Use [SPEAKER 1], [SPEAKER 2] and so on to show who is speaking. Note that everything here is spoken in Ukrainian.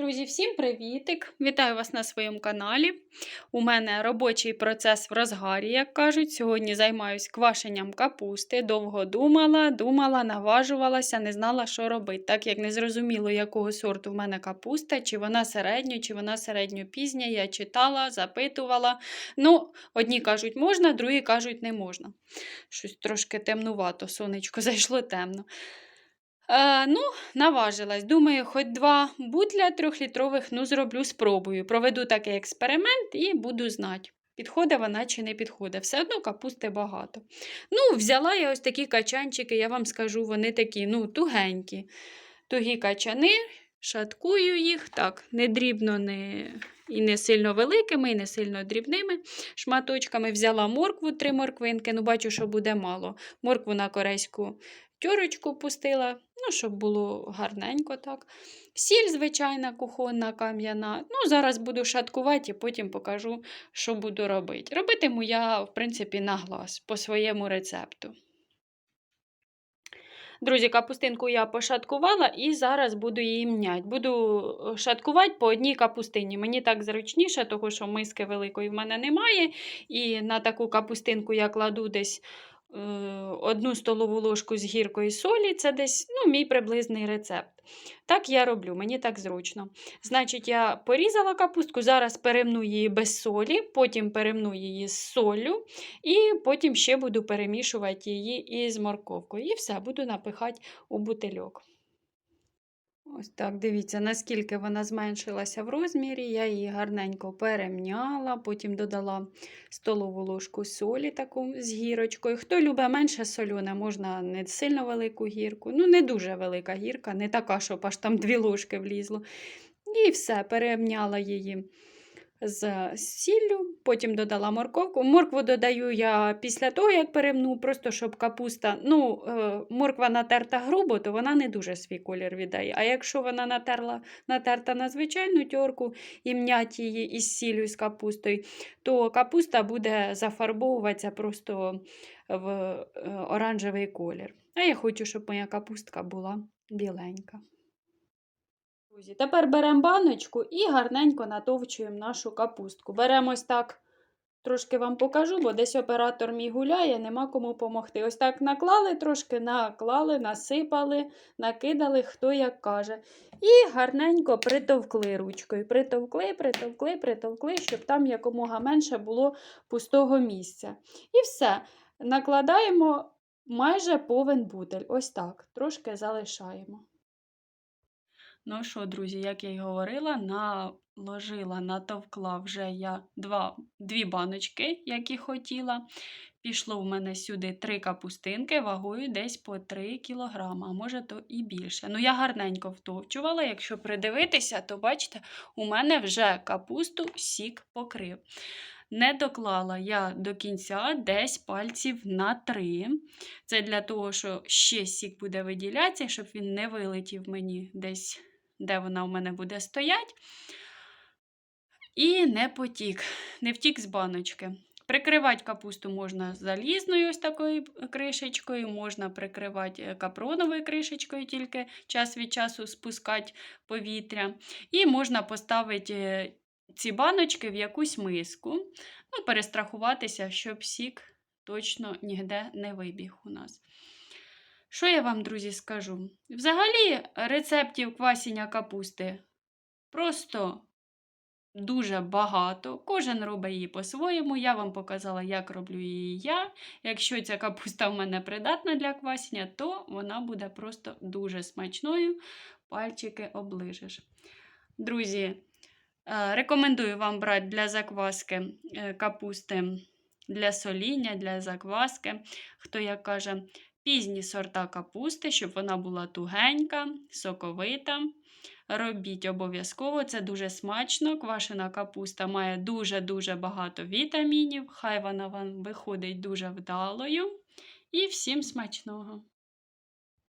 [SPEAKER 1] Друзі, всім привітик! Вітаю вас на своєму каналі. У мене робочий процес в розгарі, як кажуть. Сьогодні займаюсь квашенням капусти. Довго думала, думала, наважувалася, не знала, що робити. Так як не зрозуміло, якого сорту в мене капуста, чи вона середньо, чи вона середньопізня. Я читала, запитувала. Ну, одні кажуть, можна, другі кажуть, не можна. Щось трошки темнувато, сонечко зайшло темно. Е, ну, наважилась. Думаю, хоч два бутля трьохлітрових ну, зроблю, спробую. Проведу такий експеримент і буду знати, підходить вона чи не підходить. Все одно капусти багато. Ну, взяла я ось такі качанчики, я вам скажу, вони такі ну, тугенькі. Тугі качани, шаткую їх, так, не дрібно, не... і не сильно великими, і не сильно дрібними шматочками. Взяла моркву, три морквинки, ну бачу, що буде мало. Моркву на корейську тьорочку пустила, ну, щоб було гарненько так. Сіль, звичайна, кухонна, кам'яна. Ну, Зараз буду шаткувати і потім покажу, що буду робити. Робитиму я, в принципі, на глаз по своєму рецепту. Друзі, капустинку я пошаткувала і зараз буду її м'яти. Буду шаткувати по одній капустині. Мені так зручніше, тому що миски великої в мене немає. І на таку капустинку я кладу десь Е, одну столову ложку з гіркої солі, це десь ну, мій приблизний рецепт. Так я роблю, мені так зручно. Значить, я порізала капустку, зараз перемну її без солі, потім перемну її з солью, і потім ще буду перемішувати її із морковкою. І все, буду напихати у бутильок. Ось так, дивіться, наскільки вона зменшилася в розмірі. Я її гарненько перемняла, потім додала столову ложку солі таку з гірочкою. Хто любить менше солюне, можна не сильно велику гірку. Ну, не дуже велика гірка, не така, щоб аж там дві ложки влізло. І все, перемняла її з сіллю, потім додала морковку. Моркву додаю я після того, як перемну, просто щоб капуста, ну, е, морква натерта грубо, то вона не дуже свій колір віддає. А якщо вона натерла, натерта на звичайну тьорку і м'ять її із сіллю з капустою, то капуста буде зафарбовуватися просто в е, оранжевий колір. А я хочу, щоб моя капустка була біленька. Друзі, тепер беремо баночку і гарненько натовчуємо нашу капустку. Беремо ось так, трошки вам покажу, бо десь оператор мій гуляє, нема кому допомогти. Ось так наклали, трошки наклали, насипали, накидали, хто як каже. І гарненько притовкли ручкою. Притовкли, притовкли, притовкли, щоб там якомога менше було пустого місця. І все. Накладаємо майже повен бутель. Ось так, трошки залишаємо. Ну що, друзі, як я й говорила, наложила, натовкла вже я два, дві баночки, які хотіла. Пішло в мене сюди три капустинки, вагою десь по 3 кг, а може, то і більше. Ну, я гарненько втовчувала, якщо придивитися, то бачите, у мене вже капусту сік покрив. Не доклала я до кінця десь пальців на три. Це для того, що ще сік буде виділятися, щоб він не вилетів мені десь де вона у мене буде стоять. І не потік, не втік з баночки. Прикривати капусту можна залізною ось такою кришечкою, можна прикривати е, капроновою кришечкою, тільки час від часу спускати повітря. І можна поставити е, ці баночки в якусь миску, ну, перестрахуватися, щоб сік точно ніде не вибіг у нас. Що я вам, друзі, скажу? Взагалі, рецептів квасіння капусти просто дуже багато. Кожен робить її по-своєму. Я вам показала, як роблю її я. Якщо ця капуста в мене придатна для квасіння, то вона буде просто дуже смачною. Пальчики оближеш. Друзі, е, рекомендую вам брати для закваски е, капусти для соління, для закваски. Хто як каже, Пізні сорта капусти, щоб вона була тугенька, соковита. Робіть обов'язково, це дуже смачно. Квашена капуста має дуже-дуже багато вітамінів. Хай вона вам виходить дуже вдалою. І всім смачного!